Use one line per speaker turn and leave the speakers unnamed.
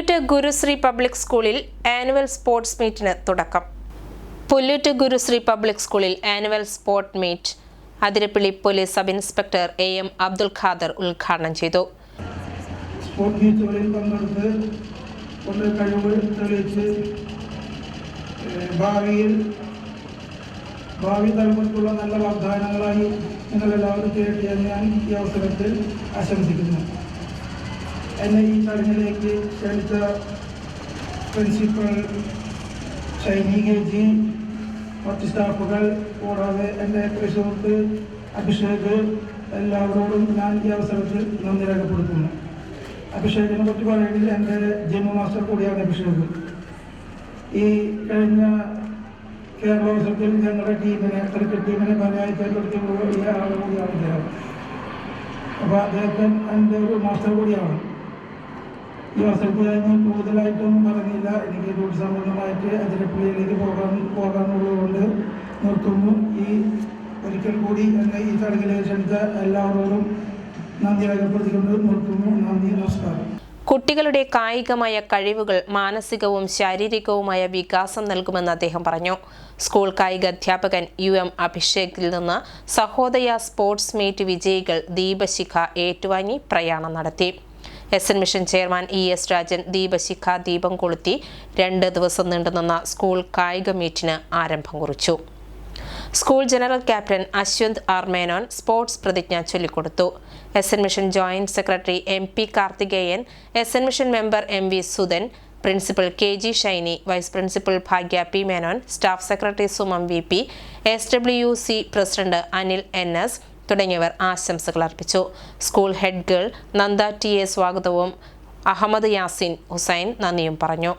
Pullut Gurusree public സ്കൂളിൽ annual sports മീറ്റിന് തുടക്കം. പുല്ലൂറ്റ് ഗുരുശ്രീ പബ്ലിക് സ്കൂളിൽ annual sport meet Athirappilly police sub inspector A M Abdul Khader ഉദ്ഘാടനം ചെയ്തു.
സ്പോർട് മീറ്റുകളിൽ പങ്കെടുത്ത് കൊണ്ട് കഴിവ് തെളിയിച്ച് ഭാവിയിൽ ഭാവി തലമുറയ്ക്കുള്ള നല്ല വാഗ്ദാനങ്ങളായി നിങ്ങളെല്ലാവരും തീരട്ടെ ഞാൻ ഈ അവസരത്തിൽ ആശംസിക്കുന്നു. എന്നെ ഈ ചടങ്ങിലേക്ക് ക്ഷണിച്ച പ്രിൻസിപ്പൽ ഷൈനി കെ ജി മറ്റ് സ്റ്റാഫുകൾ കൂടാതെ എന്റെ സുഹൃത്ത് അഭിഷേക് എല്ലാവരോടും ഞാൻ ഈ അവസരത്തിൽ നന്ദി രേഖപ്പെടുത്തുന്നു. അഭിഷേകിനെ പറ്റി പറയുകയാണെങ്കിൽ എന്റെ ജമ്മു മാസ്റ്റർ കൂടിയാണ് അഭിഷേക്. ഈ കഴിഞ്ഞ കേരളോത്സവത്തിൽ ഞങ്ങളുടെ ടീമിനെ ക്രിക്കറ്റ് ടീമിനെ പരാജയപ്പെടുത്തിയ ഈ ആൾ കൂടിയാണ് അദ്ദേഹം. അപ്പോൾ അദ്ദേഹത്തിന് എന്റെ ഒരു മാസ്റ്റർ കൂടിയാണ്. ഞാൻ കൂടുതലായിട്ടൊന്നും പറഞ്ഞില്ല എനിക്ക് ജോലി സംബന്ധമായിട്ട് അതിരപ്പള്ളിയിലേക്ക് പോകാൻ പോകാനുള്ളതുകൊണ്ട് നിർത്തുന്നു. ഈ ഒരിക്കൽ കൂടി എന്നെ ഈ ചടങ്ങിലേക്ക് ക്ഷണിച്ച എല്ലാവരോടും നന്ദി രേഖപ്പെടുത്തിക്കൊണ്ട് നിർത്തുന്നു. നന്ദി നമസ്കാരം.
കുട്ടികളുടെ കായികമായ കഴിവുകൾ മാനസികവും ശാരീരികവുമായ വികാസം നൽകുമെന്ന് അദ്ദേഹം പറഞ്ഞു. സ്കൂൾ കായിക അധ്യാപകൻ യു എം അഭിഷേകിൽ നിന്ന് സഹോദയ സ്പോർട്സ് മീറ്റ് വിജയികൾ ദീപശിഖ ഏറ്റുവാങ്ങി പ്രയാണം നടത്തി. S N mission chairman E S Rajan ദീപശിഖ ദീപം കൊളുത്തി രണ്ട് ദിവസം നീണ്ടുനിന്ന സ്കൂൾ കായിക മീറ്റിന് ആരംഭം കുറിച്ചു. School general captain Ashwanth R Menon sports പ്രതിജ്ഞ ചൊല്ലിക്കൊടുത്തു. S N mission joint secretary M P Karthikeyan S N mission member M V Sudhan principal K G Shiny vice principal Bhagya P Menon staff secretary Sumam V P S W C president Anil N S തുടങ്ങിയവർ ആശംസകൾ അർപ്പിച്ചു. School head girl Nanda T A സ്വാഗതവും അഹമ്മദ് യാസിൻ ഹുസൈൻ നന്ദിയും പറഞ്ഞു.